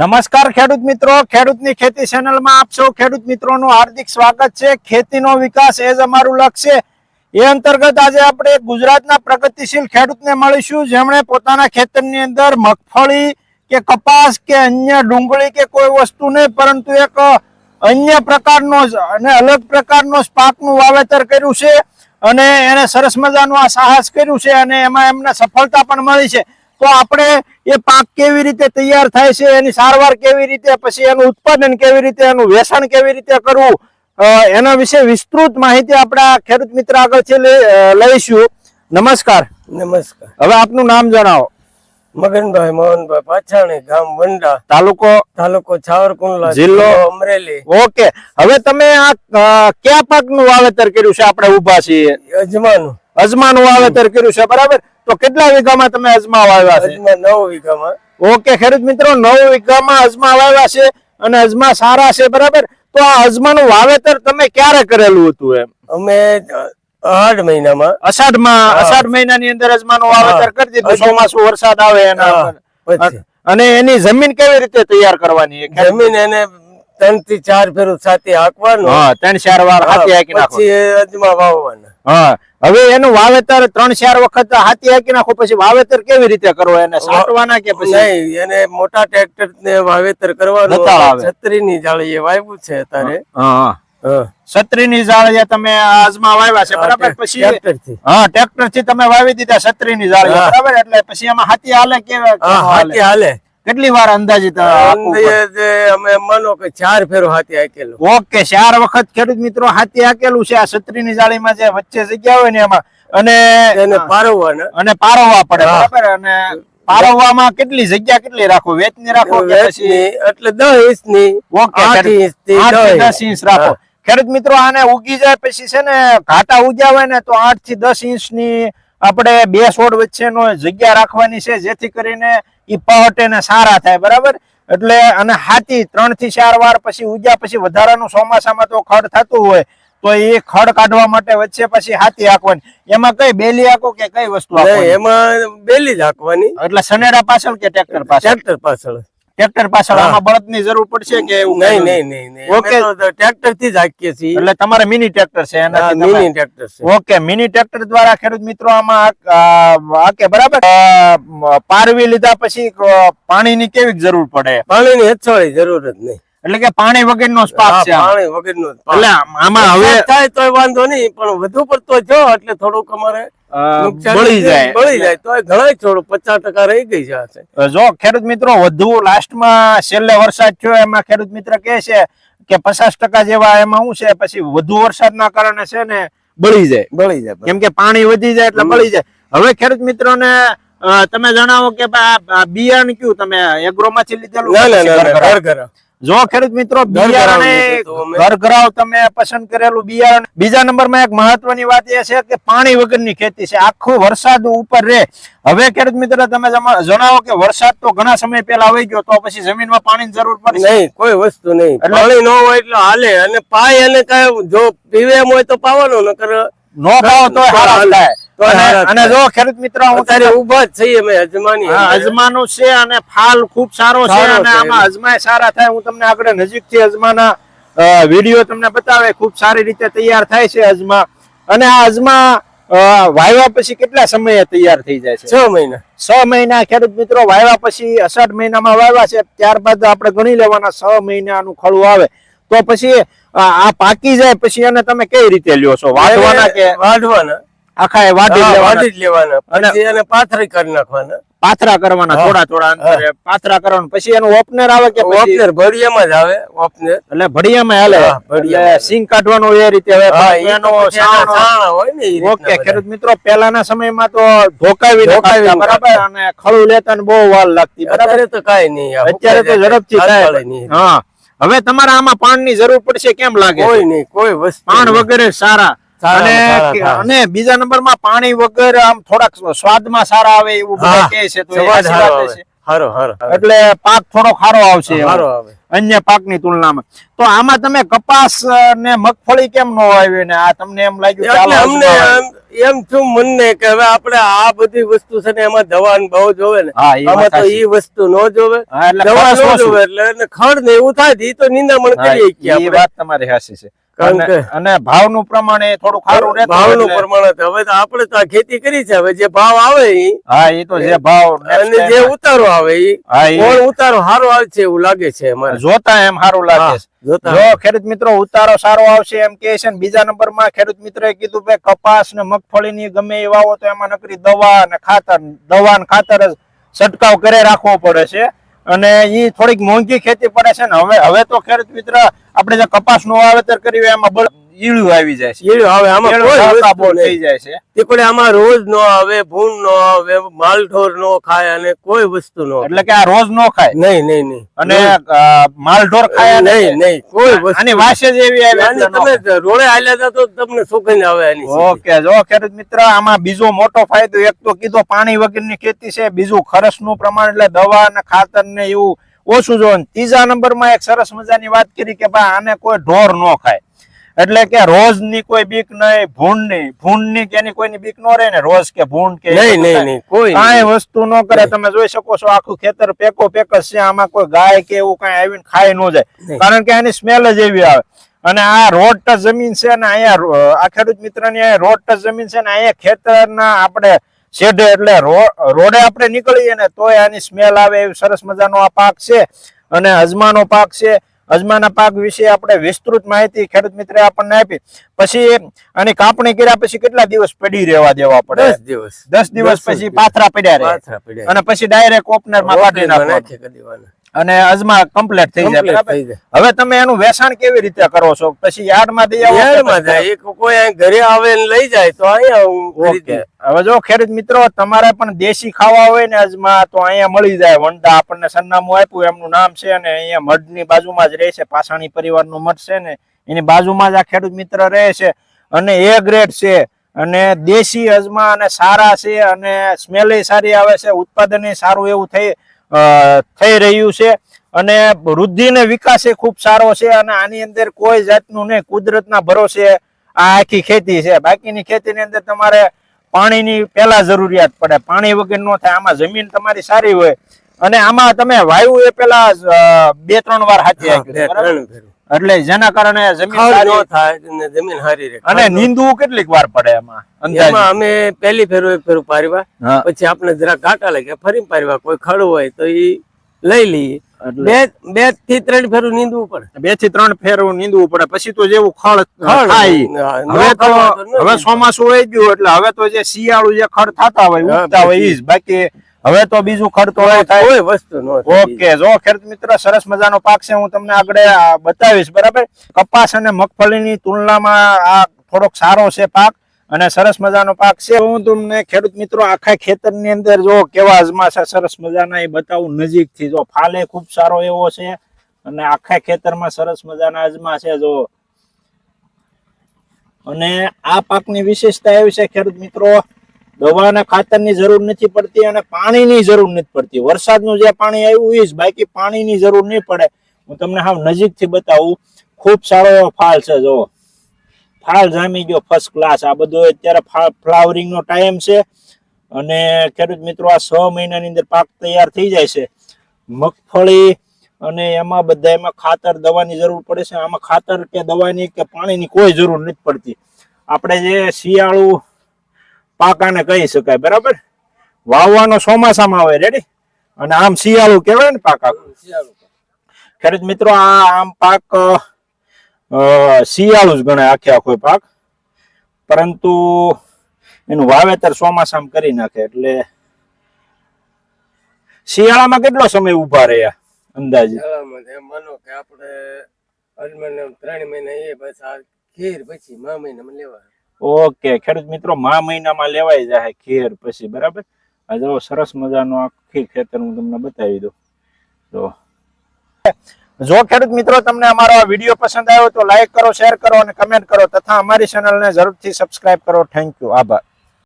નમસ્કાર ખેડૂત મિત્રો. ખેડૂતની ખેતી ચેનલમાં આપ સૌ ખેડૂત મિત્રોનું હાર્દિક સ્વાગત છે. ખેતીનો વિકાસ એ જ અમારું લક્ષ્ય એ અંતર્ગત આજે આપણે ગુજરાતના પ્રગતિશીલ ખેડૂતને મળીશું. જેમણે પોતાના ખેતરની અંદર મગફળી કે કપાસ કે અન્ય ડુંગળી કે કોઈ વસ્તુ નહીં, પરંતુ એક અન્ય પ્રકારનો જ અને અલગ પ્રકારનો જ પાકનું વાવેતર કર્યું છે અને એને સરસ મજાનું આ સાહસ કર્યું છે અને એમાં એમને સફળતા પણ મળી છે. તો આપણે એ પાક કેવી રીતે તૈયાર થાય છે એની સારવાર કેવી રીતે પછી એનું ઉત્પાદન કેવી રીતે એનું વેચાણ કેવી રીતે કરવું એના વિશે વિસ્તૃત માહિતી આપણા ખેડૂત મિત્ર આગળથી લઈ- લઈશું. નમસ્કાર. નમસ્કાર. હવે આપનું નામ જણાવો. મગનભાઈ મોહનભાઈ પાછાણી ગામ વંડા. તાલુકો? તાલુકો છાવરકુંડલા જિલ્લો? અમરેલી. ઓકે. હવે તમે આ કયા પાકનું વાવેતર કર્યું છે? આપણે ઊભા છીએ. અજમાનું અજમાનું વાવેતર કર્યું છે બરાબર? તો કેટલા વીઘામાં તમે અજમા વાવ્યા છે? નવ વીઘામાં. ઓકે ખેડૂત મિત્રો નવ વીઘામાં અજમા વાવ્યા છે અને અજમા સારા છે બરાબર? તો આ અજમાનું વાવેતર તમે ક્યારે કરેલું હતું એમ? અમે આઠ મહિનામાં. અષાઢમાં. અષાઢ મહિનાની અંદર અજમાનું વાવેતર. કરી દીધું ચોમાસું વરસાદ આવે એના અને એની જમીન કેવી રીતે તૈયાર કરવાની જમીન એને ત્રણથી ચાર ફેરું સાથે હાંકવાનું. હા ત્રણ ચાર વાર હાથી હાકી નાખો. પછી અજમા વાવવાના. હા હવે એનું વાવેતર ત્રણ ચાર વખત હાથી હાકી નાખો પછી વાવેતર કેવી રીતે કરવો એને સાટવાના કે પછી? નહીં એને મોટા ટ્રેક્ટર ને વાવેતર કરવાનું. છત્રી ની જાળી એ વાવ્યું છે અત્યારે. હા. છત્રીની જાળીએ તમે આજમાં વાવ્યા છે બરાબર? પછી થી હા ટ્રેક્ટરથી તમે વાવી દીધા છત્રીની જાળીઓ હા. બરાબર? એટલે પછી એમાં હાથી હાલે કે હા હાથી હાલે. કેટલી વાર અંદાજિત અમે માનો કે ચાર ફેરો હાથી હાકેલું. ઓકે ચાર વખત ખેડૂત મિત્રો હાથી હાકેલું છે. આ છત્રીની જાળીમાં જે વચ્ચે જગ્યા હોય ને એમાં. અને એને પારવવા અને પારવવા પડે બરાબર? અને પારવવામાં કેટલી જગ્યા કેટલી રાખો? વેચની રાખો એટલે દસ ઇંચની આઠ ઇંચ. દસ ઇંચ રાખો. ખેડૂત મિત્રો આને ઉગી જાય પછી છે ને ઘાટા ઉગ્યા હોય ને તો આઠથી દસ ઇંચની આપણે બે છોડ વચ્ચેનો જગ્યા રાખવાની છે જેથી કરીને એ પહટે ને સારા થાય બરાબર? એટલે અને હાથી ત્રણથી ચાર વાર પછી ઉગ્યા પછી વધારાનું ચોમાસામાં તો ખડ થતું હોય તો એ ખડ કાઢવા માટે વચ્ચે પછી હાથી હાંકવાની. એમાં કઈ બેલી હાંકો કે કઈ વસ્તુ એમાં બેલી જ હાંકવાની. એટલે સનેરા પાછળ કે ટ્રેક્ટર પાછળ? ટ્રેક્ટર પાછળ. ટ્રેક્ટર પાછળ આમાં બળદની જરૂર પડશે કે એવું નહીં નહીં ઓકે. ટ્રેક્ટરથી જ હાકીએ છીએ. એટલે તમારે મિની ટ્રેક્ટર છે મિની ટ્રેક્ટર છે. ઓકે મિની ટ્રેક્ટર દ્વારા ખેડૂત મિત્રો આમાં હાકે બરાબર? પારવી લીધા પછી પાણીની કેવી જરૂર પડે? પાણીની હેચવાળી જરૂર જ નહીં. એટલે કે પાણી વગરનો જ પાક છે. પાણી વગરનું એટલે આમાં હવે થાય તોય વાંધો નહીં પણ વધુ પડતો જો એટલે થોડુંક અમારે બળી જાય. બળી જાય તોય ઘણા થોડું પચાસ ટકા રહી ગઈ છે જો ખેડૂત મિત્રો વધુ લાસ્ટમાં છેલ્લે વરસાદ થયો એમાં ખેડૂત મિત્ર કહે છે કે પચાસ ટકા જેવા એમાં શું છે પછી વધુ વરસાદના કારણે છે ને બળી જાય. બળી જાય કેમ કે પાણી વધી જાય એટલે. બળી જાય. હવે ખેડૂત મિત્રોને ને તમે જણાવો કે બિયારણ કયું તમે એગ્રો માંથી લીધેલું ઘરઘરાવ? જો ખેડૂત મિત્રો ઘરઘરાવ બિયારણે લીધું ઘર ઘરાવ તમે પસંદ કરેલું બિયારણ. બીજા નંબરમાં એક મહત્વની વાત એ છે કે પાણી વગરની ખેતી છે. આખું વરસાદ ઉપર રહે. હવે ખેડૂત મિત્ર તમે જણાવો કે વરસાદ તો ઘણા સમય પહેલા આવી ગયો તો પછી જમીનમાં પાણીની જરૂર પડે નહીં કોઈ વસ્તુ નહીં. પાણી ન હોય એટલે હાલે. અને પાય અને કઈ જો પીવે એમ હોય તો પાવાનું નકર નો ભાવ તો હારા થાય. અને- હારા જ અને થાય. જો ખેડૂત મિત્ર હું અત્યારે ઊભા જ છીએ અમે અજમાની અજમાનું છે અને ફાલ ખૂબ સારો છે અને આમાં અજમાય સારા થાય. હું તમને આગળ નજીકથી અજમાના વીડિયો તમને બતાવે. ખૂબ સારી રીતે તૈયાર થાય છે અજમા. અને આ અજમા વાયવા પછી કેટલા સમયે તૈયાર થઈ જાય છે? છ મહિના. છ મહિના ખેડૂત મિત્રો વાવ્યા પછી અષાઢ મહિનામાં વાવ્યા છે. ત્યારબાદ આપણે ગણી લેવાના છ મહિનાનું ખડું આવે. તો પછી આ આ પાકી જાય પછી એને તમે કઈ રીતે લ્યો છો? વાઢવાના કે વાઢવાના. આખા એ વાટી વાટી લેવાના. જ લેવાના. અને- પછી એને પાથરી કરી નાખવાના. પાથરા કરવાના થોડા થોડા અંતરે. પાથરા કરવાના. પછી એનું ઓપનર આવે કે ઓપનર ભડિયામાં જ આવે ઓપનર એટલે ભડિયામાં હાલે. એટલે સિંગ કાઢવાનો એ રીતે હવે એનો છાણા. હોય ને ઓકે ખેડૂત મિત્રો પહેલાના સમયમાં તો ઢોકાવી ઢોકાવી બરાબર? અને ખળું લેતા ને બહુ વાર લાગતી બરાબર? તો કાંઈ નહીં અત્યારે તો ઝડપથી થાય. હા. હવે તમારે આમાં પાણીની જરૂર પડશે કેમ લાગે કોઈ નહીં કોઈ વસ્તુ પાણ વગેરે સારા. અને. અને બીજા નંબરમાં પાણી વગર આમ થોડાક સ્વાદમાં સારા આવે એવું બધા કહે છે તો આવે. એટલે પાક થોડો ખારો આવશે આવે. અન્ય પાકની તુલનામાં. તો આમાં તમે કપાસ ને મગફળી કેમ નો વાવી ને? આ તમને એમ લાગ્યું અમને એમ- છું મનને કે હવે આપણે આ બધી વસ્તુ છે ને એમાં દવા બહુ જોવે ને. આમાં તો. ઈ વસ્તુ નો જોવે. એટલે દવા નો જોવે એટલે ખડ ને એવું થાય તો તો નિંદામણ કરીએ વાત તમારી હાસી છે. કારણ અને- કે- અને ભાવનું પ્રમાણ એ થોડું ખારું રહે ભાવનું પ્રમાણ હવે તો આપણે તો આ ખેતી કરી છે. હવે જે ભાવ આવે ઈ હા એ તો જે ભાવ અને જે ઉતારો આવે ઈ કોણ ઉતારો? સારો આવે છે એવું લાગે છે અમારે. જોતા એમ સારું લાગે છે. જો ખેડૂત મિત્રો ઉતારો સારો આવશે એમ કે છે ને બીજા નંબરમાં ખેડૂત મિત્રએ કીધું કે કપાસ ને મગફળી ની ગમે એ વાવો તો એમાં નકરી દવા ને ખાતર દવા ને ખાતર જ છંટકાવ કરે રાખવો પડે છે. અને ઈ થોડીક મોંઘી ખેતી પડે છે ને. હવે હવે તો ખેડૂત મિત્ર, આપણે જે કપાસનું વાવેતર કર્યું, એમાં ઈળું આવી જાય છે. ઈળું આવે આમાં કોઈ. થઈ જાય છે. તે કોઈ આમાં રોજ નો આવે ભૂન નો આવે માલઢોર નો ખાય અને કોઈ વસ્તુ નો એટલે કે આ રોજ નો ખાય? નહીં નહીં નહીં. અને માલઢોર ખાય નહીં નહીં. કોઈ વસ્તુ અને વાસે જ એવી આવે તમે રોડે હાલ્યા તો તમને સુખાઈને આવે એની ઓકે જો ખેડૂત મિત્ર આમાં બીજો મોટો ફાયદો એક તો કીધો પાણી વગરની ખેતી છે બીજું ખર્ચનું પ્રમાણ એટલે દવા અને ખાતર ને એવું ઓછું જો. ત્રીજા નંબરમાં એક સરસ મજાની વાત કરી કે ભાઈ આને કોઈ ઢોર ન ખાય. એટલે કે રોજની કોઈ બીક નહીં ભૂંડની ભૂંડની કે એની કોઈની બીક નો રહે ને રોજ કે ભૂંડ કે નહીં નહીં નહીં કોઈ કાંઈ વસ્તુ ન કરે. તમે જોઈ શકો છો આખું ખેતર પેકો પેક જ છે. આમાં કોઈ ગાય કે એવું કઈ આવીને ખાઈ ન જાય. કારણ કે એની સ્મેલ જ એવી આવે. અને આ રોડ ટચ જમીન છે ને અહીંયા આ ખેડૂત મિત્રની અહીંયા રોડ ટચ જમીન છે ને અહીંયા ખેતર ના આપણે શેઢે એટલે રોડે આપણે નીકળીએ ને તોય આની સ્મેલ આવે એવી સરસ મજાનો આ પાક છે. અને અજમાનો પાક છે. અજમાના પાક વિશે આપણે વિસ્તૃત માહિતી ખેડૂત મિત્રે આપણને આપી. પછી અને કાપણી કર્યા પછી કેટલા દિવસ પડી રહેવા દેવા પડે? દસ દિવસ. દસ દિવસ પછી પાથરા પડ્યા રહે. અને પછી ડાયરેક્ટ ઓપનરમાં કાઢી નાખી. અને અજમા કમ્પ્લીટ થઈ જાય બરાબર? હવે તમે એનું વેચાણ કેવી રીતે કરો છો? પછી યાર્ડમાં દઈ આવો યાર્ડમાં જાય. કોઈ ઘરે આવે ને લઈ જાય તો અહીંયા. હવે જો ખેડૂત મિત્રો તમારે પણ દેશી ખાવા હોય ને અજમા તો અહીંયા મળી જાય. વંડા આપણને સરનામું આપ્યું એમનું નામ છે અને અહીંયા મઢની બાજુમાં જ રહે છે. પાસાણી પરિવારનું મઠ છે ને એની બાજુમાં જ આ ખેડૂત મિત્ર રહે છે. અને એ ગ્રેડ છે. અને દેશી અજમા અને સારા છે અને સ્મેલ સારી આવે છે ઉત્પાદન સારું એવું થઈ થઈ રહ્યું છે. અને વૃદ્ધિ ને વિકાસ એ ખૂબ સારો છે અને આની અંદર કોઈ જાતનું નહીં કુદરતના ભરોસે આ આખી ખેતી છે. બાકીની ખેતીની અંદર તમારે પાણીની પહેલા જરૂરિયાત પડે. પાણી વગર નો થાય. આમાં જમીન તમારી સારી હોય. અને આમાં તમે વાયુ એ પેલા બે ત્રણ વાર હાથી હા, એટલે જેના કારણે જમીન ખડ થાય અને જમીન હારી રહે. અને નીંદવું કેટલીક વાર પડે એમાં એમાં અમે પહેલી ફેરું એક ફેરું પારવા પછી આપણે જરા કાંટા લાગે ફરી પારવા. કોઈ ખડું હોય તો ઈ લઈ લઈએ. બે બેથી ત્રણ ફેરું નીંદવું પડે. બેથી ત્રણ ફેરું નીંદવું પડે. પછી તો જેવું ખડ થાય. હવે તો હોય હવે ચોમાસું વહી ગયું એટલે હવે તો જે શિયાળુ જે ખડ થતા હોય ઉગતા હોય ઈ જ. બાકી હવે તો બીજું ખડ તો ન થાય. કોઈ વસ્તુ ઓકે જો ખેડૂત મિત્ર સરસ મજાનો પાક છે હું તમને આગળ બતાવીશ બરાબર? કપાસ અને મગફળીની તુલનામાં આ થોડોક સારો છે પાક અને સરસ મજાનો પાક છે. હું તમને ખેડૂત મિત્રો આખા ખેતરની અંદર જો કેવા અજમા છે સરસ મજાના એ બતાવું નજીકથી. જો ફાલે ખૂબ સારો એવો છે અને આખા ખેતરમાં સરસ મજાના અજમા છે જો. અને આ પાકની વિશેષતા એવી છે ખેડૂત મિત્રો દવા અને ખાતરની જરૂર નથી પડતી અને પાણીની જરૂર નથી પડતી. વરસાદનું જે પાણી આવ્યું એ જ, બાકી પાણીની જરૂર નહીં પડે. હું તમને હાવ નજીકથી બતાવું, ખૂબ સારો એવો ફાલ છે જો ફાલ જામી ગયો ફર્સ્ટ ક્લાસ આ બધો અત્યારે ફ્લાવરિંગ નો ટાઈમ છે. અને ખેડૂત મિત્રો, આ છ મહિનાની અંદર પાક તૈયાર થઈ જાય છે. મગફળી અને એમાં બધા એમાં ખાતર દવાની જરૂર પડે છે. આમાં ખાતર કે દવાની કે પાણીની કોઈ જરૂર નથી પડતી. આપણે જે શિયાળુ પાકાને કહી શકાય, બરાબર? વાવવાનો ચોમાસામાં આવે રેડી અને આમ શિયાળુ કહેવાય ને પાક. આખું ખેડૂત મિત્રો, આ આમ પાક શિયાળુ જ ગણાય, આખે આખો પાક. પરંતુ એનું વાવેતર ચોમાસામાં કરી નાખે, એટલે શિયાળામાં કેટલો સમય ઊભા રહ્યા, અંદાજે? માનો કે આપણે ત્રણ મહિના એ પછી ખીર પછી મા મહિનામાં લેવા. ઓકે, ખેડૂત મિત્રો, મા મહિનામાં લેવાઈ જાય ખેર પછી, બરાબર? આ જો સરસ મજાનો આખી ખેતર હું તમને બતાવી દઉં. તો જો ખેડૂત મિત્રો, તમને અમારો આ વીડિયો પસંદ આવ્યો તો લાઈક કરો શેર કરો અને કમેન્ટ કરો તથા અમારી ચેનલને જરૂરથી સબસ્ક્રાઇબ કરો. થેન્ક યુ આભાર.